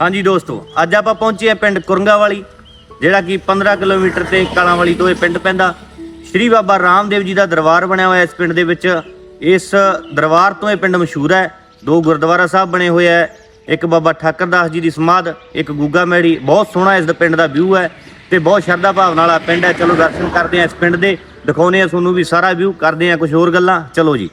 ਹਾਂਜੀ ਦੋਸਤੋ, ਅੱਜ ਆਪਾਂ ਪਹੁੰਚੇ ਹਾਂ ਪਿੰਡ ਕੁਰੰਗਾ ਵਾਲੀ ਜਿਹੜਾ ਕਿ 15 ਕਿਲੋਮੀਟਰ ਤੇ ਕਾਲਾਂ ਵਾਲੀ ਤੋਂ ਇਹ ਪਿੰਡ ਪੈਂਦਾ। ਸ਼੍ਰੀ ਬਾਬਾ ਰਾਮਦੇਵ ਜੀ ਦਾ ਦਰਬਾਰ ਬਣਿਆ ਹੋਇਆ ਇਸ ਪਿੰਡ ਦੇ ਵਿੱਚ। ਇਸ ਦਰਬਾਰ ਤੋਂ ਇਹ ਪਿੰਡ ਮਸ਼ਹੂਰ ਹੈ। ਦੋ ਗੁਰਦੁਆਰਾ ਸਾਹਿਬ ਬਣੇ ਹੋਏ ਹੈ। ਇੱਕ ਬਾਬਾ ਠਾਕਰਦਾਸ ਜੀ ਦੀ ਸਮਾਧ, ਇੱਕ ਗੁੱਗਾ ਮੈੜੀ। ਬਹੁਤ ਸੋਹਣਾ ਇਸ ਦਾ ਪਿੰਡ ਦਾ ਵਿਊ ਹੈ ਤੇ ਬਹੁਤ ਸ਼ਰਧਾ ਭਾਵਨਾ ਵਾਲਾ ਪਿੰਡ ਹੈ। ਚਲੋ ਦਰਸ਼ਨ ਕਰਦੇ ਹਾਂ ਇਸ ਪਿੰਡ ਦੇ ਦਿਖਾਉਨੇ ਆ ਤੁਹਾਨੂੰ ਵੀ ਸਾਰਾ ਵਿਊ, ਕਰਦੇ ਆ ਕੁਝ ਹੋਰ ਗੱਲਾਂ। ਚਲੋ ਜੀ।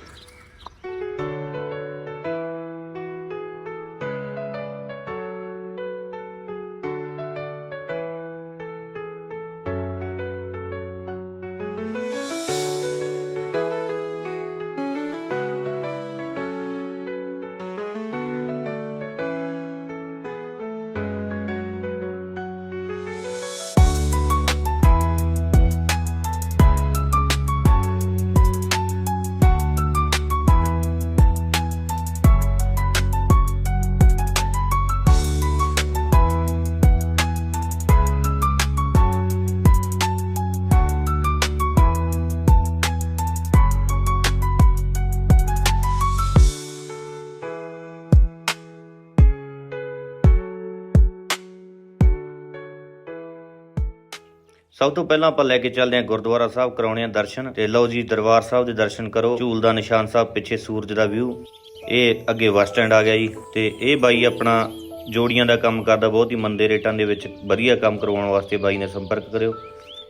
ਸਭ ਤੋਂ ਪਹਿਲਾਂ ਆਪਾਂ ਲੈ ਕੇ ਚੱਲਦੇ ਹਾਂ ਗੁਰਦੁਆਰਾ ਸਾਹਿਬ, ਕਰਾਉਣੇ ਆ ਦਰਸ਼ਨ। ਤੇ ਲਓ ਜੀ, ਦਰਬਾਰ ਸਾਹਿਬ ਦੇ ਦਰਸ਼ਨ ਕਰੋ। ਝੂਲ ਦਾ ਨਿਸ਼ਾਨ ਸਾਹਿਬ ਪਿੱਛੇ ਸੂਰਜ ਦਾ ਵਿਊ ਇਹ ਅੱਗੇ ਬੱਸ ਸਟੈਂਡ ਆ ਗਿਆ ਜੀ। ਤੇ ਇਹ ਬਾਈ ਆਪਣਾ ਜੋੜੀਆਂ ਦਾ ਕੰਮ ਕਰਦਾ, ਬਹੁਤ ਹੀ ਮੰਦੇ ਰੇਟਾਂ ਦੇ ਵਿੱਚ ਵਧੀਆ ਕੰਮ ਕਰਵਾਉਣ ਵਾਸਤੇ ਬਾਈ ਨੇ ਸੰਪਰਕ ਕਰਿਓ।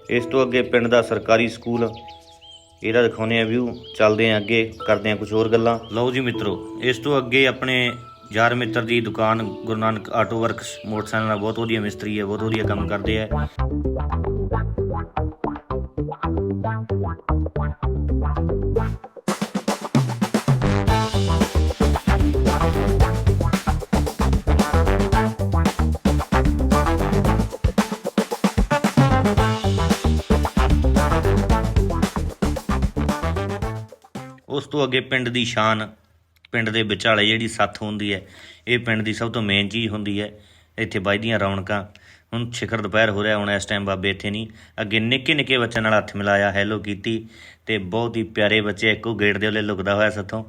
ਇਸ ਤੋਂ ਅੱਗੇ ਪਿੰਡ ਦਾ ਸਰਕਾਰੀ ਸਕੂਲ। ਇਹਦਾ ਦਿਖਾਉਨੇ ਆ ਵਿਊ ਚੱਲਦੇ ਆ ਅੱਗੇ, ਕਰਦੇ ਆ ਕੁਝ ਹੋਰ ਗੱਲਾਂ। ਲਓ ਜੀ ਮਿੱਤਰੋ, ਇਸ ਤੋਂ ਅੱਗੇ ਆਪਣੇ ਯਾਰ ਮਿੱਤਰ ਦੀ ਦੁਕਾਨ Guru Nanak auto works motorcycle ਦਾ ਬਹੁਤ ਵਧੀਆ ਮਿਸਤਰੀ ਹੈ, ਬਹੁਤ ਵਧੀਆ ਕੰਮ ਕਰਦੇ ਹੈ। ਉਸ ਤੋਂ ਅੱਗੇ ਪਿੰਡ ਦੀ ਸ਼ਾਨ ਪਿੰਡ ਦੇ ਵਿਚਾਲੇ ਜਿਹੜੀ ਸੱਥ ਹੁੰਦੀ ਹੈ, ਇਹ ਪਿੰਡ ਦੀ ਸਭ ਤੋਂ ਮੇਨ ਚੀਜ਼ ਹੁੰਦੀ ਹੈ। ਇੱਥੇ ਵੱਜਦੀਆਂ ਰੌਣਕਾਂ। ਹੁਣ ਸਿਖਰ ਦੁਪਹਿਰ ਹੋ ਰਿਹਾ, ਹੁਣ ਇਸ ਟਾਈਮ ਬਾਬੇ ਇੱਥੇ ਨਹੀਂ। ਅੱਗੇ ਨਿੱਕੇ ਨਿੱਕੇ ਬੱਚਿਆਂ ਨਾਲ ਹੱਥ ਮਿਲਾਇਆ ਹੈਲੋ ਕੀਤੀ ਤੇ ਬਹੁਤ ਹੀ ਪਿਆਰੇ ਬੱਚੇ ਇੱਕੋ ਗੇਟ ਦੇ ਉੱਲੇ ਲੁਕਦਾ ਹੋਇਆ ਸੱਥੋਂ।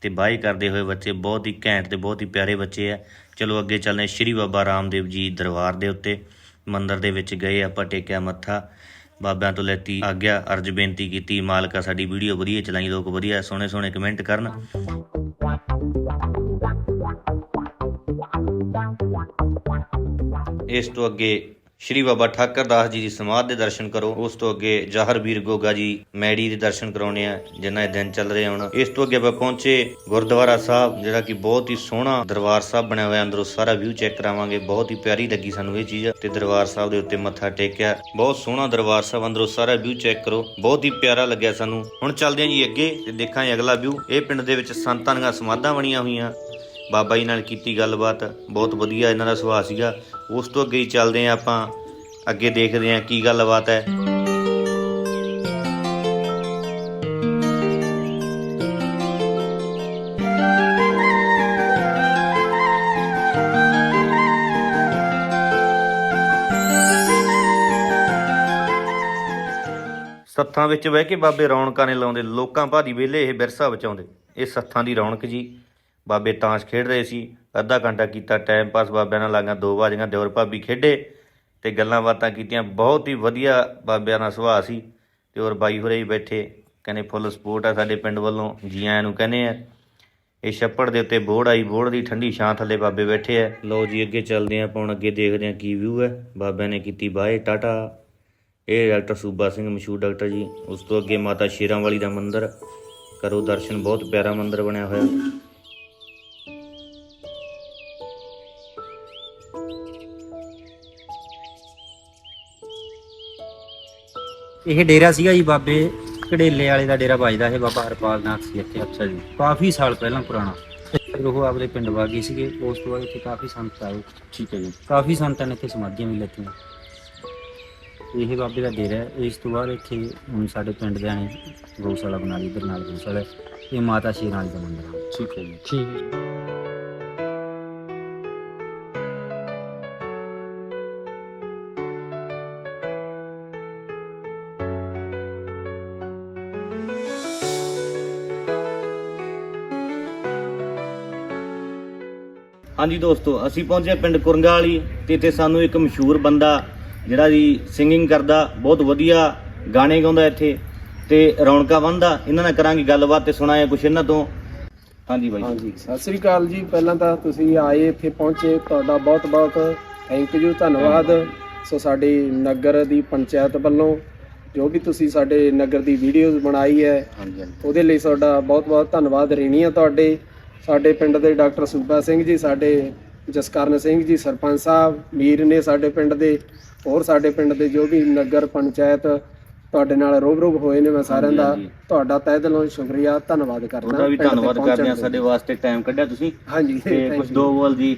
ਤੇ ਬਾਈ ਕਰਦੇ ਹੋਏ ਬੱਚੇ ਬਹੁਤ ਹੀ ਘੈਂਟ ਤੇ ਬਹੁਤ ਹੀ ਪਿਆਰੇ ਬੱਚੇ ਆ। ਚਲੋ ਅੱਗੇ ਚੱਲਦੇ ਸ਼੍ਰੀ ਬਾਬਾ ਰਾਮਦੇਵ ਜੀ ਦਰਬਾਰ ਦੇ ਉੱਤੇ। ਮੰਦਰ ਦੇ ਵਿੱਚ ਗਏ, ਆਪਾਂ ਟੇਕਿਆ ਮੱਥਾ। ਬਾਬਿਆਂ ਤੋਂ ਲੈਤੀ ਆਗਿਆ, ਅਰਜ ਬੇਨਤੀ ਕੀਤੀ, ਮਾਲਕਾ ਸਾਡੀ ਵੀਡੀਓ ਵਧੀਆ ਚਲਾਈ, ਲੋਕ ਵਧੀਆ ਸੋਹਣੇ ਸੋਹਣੇ ਕਮੈਂਟ ਕਰਨ। ਇਸ ਤੋਂ ਅੱਗੇ ਸ਼੍ਰੀ ਬਾਬਾ ਠਾਕਰਦਾਸ ਜੀ ਦੀ ਸਮਾਧ ਦੇ ਦਰਸ਼ਨ ਕਰੋ, ਉਸ ਤੋਂ ਅੱਗੇ ਜਹਰ ਗੋਗਾ ਜੀ ਮੈੜੀ ਦੇ ਦਰਸ਼ਨ ਕਰਾਉਣੇ ਆ, ਜਿਨ੍ਹਾਂ ਦੇ ਦਿਨ ਚੱਲ ਰਹੇ ਹੁਣ। ਇਸ ਤੋਂ ਅੱਗੇ ਆਪਾਂ ਪਹੁੰਚੇ ਗੁਰਦੁਆਰਾ ਸਾਹਿਬ, ਜਿਹੜਾ ਕਿ ਬਹੁਤ ਹੀ ਸੋਹਣਾ ਦਰਬਾਰ ਸਾਹਿਬ ਬਣਿਆ ਹੋਇਆ, ਅੰਦਰੋਂ ਸਾਰਾ ਵਿਊ ਚੈੱਕ ਕਰਾਵਾਂਗੇ। ਬਹੁਤ ਹੀ ਪਿਆਰੀ ਲੱਗੀ ਸਾਨੂੰ ਇਹ ਚੀਜ਼, ਤੇ ਦਰਬਾਰ ਸਾਹਿਬ ਦੇ ਉੱਤੇ ਮੱਥਾ ਟੇਕਿਆ। ਬਹੁਤ ਸੋਹਣਾ ਦਰਬਾਰ ਸਾਹਿਬ, ਅੰਦਰੋਂ ਸਾਰਾ ਵਿਊ ਚੈੱਕ ਕਰੋ। ਬਹੁਤ ਹੀ ਪਿਆਰਾ ਲੱਗਿਆ ਸਾਨੂੰ। ਹੁਣ ਚੱਲਦੇ ਹਾਂ ਜੀ ਅੱਗੇ, ਤੇ ਦੇਖਾਂਗੇ ਅਗਲਾ ਵਿਊ ਇਹ ਪਿੰਡ ਦੇ ਵਿੱਚ ਸੰਤਾਂ ਦੀਆਂ ਸਮਾਧਾਂ ਬਣੀਆਂ ਹੋਈਆਂ। ਬਾਬਾ ਜੀ ਨਾਲ ਕੀਤੀ ਗੱਲਬਾਤ, ਬਹੁਤ ਵਧੀਆ ਇਹਨਾਂ ਦਾ ਸੁਭਾਅ ਸੀਗਾ। ਉਸ ਤੋਂ ਅੱਗੇ ਹੀ ਚੱਲਦੇ ਹਾਂ ਆਪਾਂ, ਅੱਗੇ ਦੇਖਦੇ ਹਾਂ ਕੀ ਗੱਲਬਾਤ ਹੈ। ਸੱਥਾਂ ਵਿੱਚ ਬਹਿ ਕੇ ਬਾਬੇ ਰੌਣਕਾਂ ਨੇ ਲਾਉਂਦੇ, ਲੋਕਾਂ ਭਾਦੀ ਵੇਲੇ ਇਹ ਵਿਰਸਾ ਬਚਾਉਂਦੇ। ਇਹ ਸੱਥਾਂ ਦੀ ਰੌਣਕ ਜੀ। ਬਾਬੇ ਤਾਸ਼ ਖੇਡ ਰਹੇ ਸੀ। ਅੱਧਾ ਘੰਟਾ ਕੀਤਾ ਟਾਈਮ ਪਾਸ ਬਾਬਿਆਂ ਨਾਲ ਲਾਗਾਂ ਦੋ ਵਾਜੀਆਂ ਦਿਓਰ ਭਾਬੀ ਖੇਡੇ ਤੇ ਗੱਲਾਂ ਬਾਤਾਂ ਕੀਤੀਆਂ। ਬਹੁਤ ਹੀ ਵਧੀਆ ਬਾਬਿਆਂ ਦਾ ਸੁਭਾਅ ਸੀ। ਤੇ ਹੋਰ ਬਾਈ ਹੋਰੇ ਹੀ ਬੈਠੇ, ਕਹਿੰਦੇ ਫੁੱਲ ਸਪੋਰਟ ਆ ਸਾਡੇ ਪਿੰਡ ਵੱਲੋਂ ਜੀ ਆਇਆਂ ਨੂੰ ਕਹਿੰਦੇ ਆ। ਇਹ ਛੱਪੜ ਦੇ ਉੱਤੇ ਬੋੜ ਆਈ, ਬੋੜ ਦੀ ਠੰਡੀ ਛਾਂ ਥੱਲੇ ਬਾਬੇ ਬੈਠੇ ਆ। ਲਓ ਜੀ, ਅੱਗੇ ਚੱਲਦੇ ਆ ਆਪਾਂ ਅੱਗੇ ਦੇਖਦੇ ਆ ਕੀ ਵਿਊ ਹੈ। ਬਾਬਿਆਂ ਨੇ ਕੀਤੀ ਬਾਏ, ਟਾਟਾ। ਇਹ ਡਾਕਟਰ ਸੂਬਾ ਸਿੰਘ ਮਸ਼ਹੂਰ ਡਾਕਟਰ ਜੀ, ਉਸ ਤੋਂ ਅੱਗੇ ਮਾਤਾ ਸ਼ੇਰਾਂ ਵਾਲੀ ਦਾ ਮੰਦਿਰ। ਕਰੋ ਦਰਸ਼ਨ, ਬਹੁਤ ਪਿਆਰਾ ਮੰਦਿਰ ਬਣਿਆ ਹੋਇਆ। ਇਹ ਡੇਰਾ ਸੀਗਾ ਜੀ ਬਾਬੇ ਘੜੇਲੇ ਵਾਲੇ ਦਾ ਡੇਰਾ ਵੱਜਦਾ ਇਹ ਬਾਬਾ ਹਰਪਾਲ ਨਾਥ ਸੀ ਇੱਥੇ ਅੱਛਾ ਜੀ। ਕਾਫੀ ਸਾਲ ਪਹਿਲਾਂ ਪੁਰਾਣਾ। ਫਿਰ ਉਹ ਆਪਦੇ ਪਿੰਡ ਵਾਗੀ ਸੀਗੇ ਉਸ ਤੋਂ ਬਾਅਦ ਇੱਥੇ ਕਾਫੀ ਸੰਤ ਆਏ। ਠੀਕ ਹੈ ਜੀ। ਕਾਫੀ ਸੰਤਾਂ ਨੇ ਇੱਥੇ ਸਮਾਧੀਆਂ ਵੀ ਲੱਤੀਆਂ। ਇਹ ਬਾਬੇ ਦਾ ਡੇਰਾ ਹੈ। ਇਸ ਤੋਂ ਬਾਅਦ ਇੱਥੇ ਹੁਣ ਸਾਡੇ ਪਿੰਡ ਦੇ ਨੇ ਗਊਸ਼ਾਲਾ ਬਣਾ ਲਈ ਇਧਰ ਨਾਲ ਗਊਸ਼ਾਲਾ ਇਹ ਮਾਤਾ ਸ਼ੇਰਾਂ ਵਾਲੀ ਦਾ ਮੰਦਿਰ ਹੈ। ਠੀਕ ਹੈ ਜੀ। ਠੀਕ ਹੈ ਹਾਂਜੀ ਦੋਸਤੋ ਅਸੀਂ ਪਹੁੰਚੇ ਪਿੰਡ ਕੁਰੰਗਾ ਵਾਲੀ ਤੇ ਇੱਥੇ ਸਾਨੂੰ ਇੱਕ ਮਸ਼ਹੂਰ ਬੰਦਾ ਜਿਹੜਾ ਜੀ ਸਿੰਗਿੰਗ ਕਰਦਾ ਬਹੁਤ ਵਧੀਆ ਗਾਣੇ ਗਾਉਂਦਾ ਇੱਥੇ ਤੇ ਰੌਣਕਾਂ ਬੰਦਾ ਇਹਨਾਂ ਨਾਲ ਕਰਾਂਗੇ ਗੱਲਬਾਤ ਤੇ ਸੁਣਾਏ ਕੁਛ ਇਹਨਾਂ ਤੋਂ। ਹਾਂਜੀ ਬਾਈ। ਹਾਂਜੀ ਸਤਿ ਸ੍ਰੀ ਅਕਾਲ ਜੀ। ਪਹਿਲਾਂ ਤਾਂ ਤੁਸੀਂ ਆਏ ਇੱਥੇ ਪਹੁੰਚੇ ਤੁਹਾਡਾ ਬਹੁਤ ਬਹੁਤ ਥੈਂਕ ਯੂ ਧੰਨਵਾਦ। ਸੋ ਸਾਡੀ ਨਗਰ ਦੀ ਪੰਚਾਇਤ ਵੱਲੋਂ ਜੋ ਵੀ ਤੁਸੀਂ ਸਾਡੇ ਨਗਰ ਦੀ ਵੀਡੀਓਜ਼ ਬਣਾਈ ਹੈ ਹਾਂਜੀ ਹਾਂਜੀ। ਉਹਦੇ ਲਈ ਤੁਹਾਡਾ ਬਹੁਤ ਬਹੁਤ ਧੰਨਵਾਦ। ਰਹਿਣੀ ਆ ਤੁਹਾਡੇ। ਸਾਡੇ ਪਿੰਡ ਦੇ ਡਾਕਟਰ ਸੂਬਾ ਸਿੰਘ ਜੀ ਸਾਡੇ ਜਸਕਰਨ ਸਿੰਘ ਜੀ ਸਰਪੰਚ ਸਾਹਿਬ ਮੀਰ ਨੇ ਸਾਡੇ ਪਿੰਡ ਦੇ ਹੋਰ ਸਾਡੇ ਪਿੰਡ ਦੇ ਜੋ ਵੀ ਨਗਰ ਪੰਚਾਇਤ ਤੁਹਾਡੇ ਨਾਲ ਰੂਬਰੂ ਹੋਏ ਨੇ ਮੈਂ ਸਾਰਿਆਂ ਦਾ। ਤੁਹਾਡਾ ਤਹਿ ਦਿਲੋਂ ਸ਼ੁਕਰੀਆ ਧੰਨਵਾਦ ਕਰਦਾ ਉਹਦਾ ਵੀ ਧੰਨਵਾਦ ਕਰਦੇ ਆ। ਸਾਡੇ ਵਾਸਤੇ ਟਾਈਮ ਕੱਢਿਆ ਤੁਸੀਂ ਹਾਂਜੀ ਤੇ ਕੁਝ. ਦੋ ਬੋਲ ਜੀ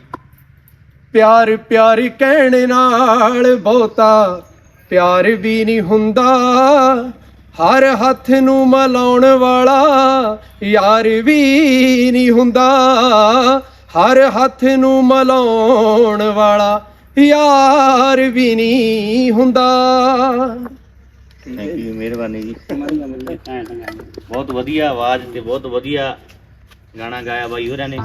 ਪਿਆਰ ਪਿਆਰ ਕਹਿਣ ਨਾਲ ਬਹੁਤਾ ਪਿਆਰ ਵੀ ਨਹੀਂ ਹੁੰਦਾ ਹਰ ਹੱਥ ਨੂੰ ਮਲਾਉਣ ਵਾਲਾ ਯਾਰ ਵੀ ਨਹੀਂ ਹੁੰਦਾ। ਹਰ ਹੱਥ ਨੂੰ ਮਲਾਉਣ ਵਾਲਾ ਯਾਰ ਵੀ ਨਹੀਂ ਹੁੰਦਾ। ਥੈਂਕ ਯੂ ਮਿਹਰਬਾਨੀ ਜੀ। ਬਹੁਤ ਵਧੀਆ ਆਵਾਜ਼ ਤੇ ਬਹੁਤ ਵਧੀਆ ਗਾਣਾ ਗਾਇਆ ਬਾਈ ਹੋਰਾਂ ਨੇ।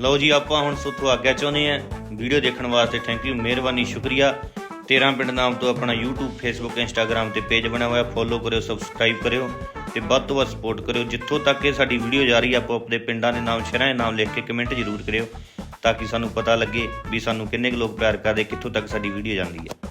ਲਓ ਜੀ, ਆਪਾਂ ਹੁਣ ਸੁੱਥੋਂ ਆਗਿਆ ਚਾਹੁੰਦੇ ਆ ਵੀਡੀਓ ਦੇਖਣ ਵਾਸਤੇ ਥੈਂਕ ਯੂ ਮਿਹਰਬਾਨੀ, ਸ਼ੁਕਰੀਆ। 13 ਪਿੰਡ ਨਾਮ ਤੋਂ ਆਪਣਾ YouTube, Facebook, Instagram ਤੇ ਪੇਜ ਬਣਿਆ ਹੋਇਆ ਫੋਲੋ ਕਰਿਓ ਸਬਸਕ੍ਰਾਈਬ ਕਰਿਓ ਤੇ ਵੱਧ ਤੋਂ ਵੱਧ ਸਪੋਰਟ ਕਰਿਓ। ਜਿੱਥੋਂ ਤੱਕ ਇਹ ਸਾਡੀ ਵੀਡੀਓ ਜਾ ਰਹੀ ਹੈ, ਆਪੋ ਆਪਣੇ ਪਿੰਡਾਂ ਦੇ ਨਾਮ, ਸ਼ਹਿਰਾਂ ਦੇ ਨਾਮ ਲਿਖ ਕੇ ਕਮੈਂਟ ਜ਼ਰੂਰ ਕਰਿਓ, ਤਾਂ ਕਿ ਸਾਨੂੰ ਪਤਾ ਲੱਗੇ ਵੀ ਸਾਨੂੰ ਕਿੰਨੇ ਕੁ ਲੋਕ ਪਿਆਰ ਕਰਦੇ, ਕਿੱਥੋਂ ਤੱਕ ਸਾਡੀ ਵੀਡੀਓ ਜਾਂਦੀ ਹੈ।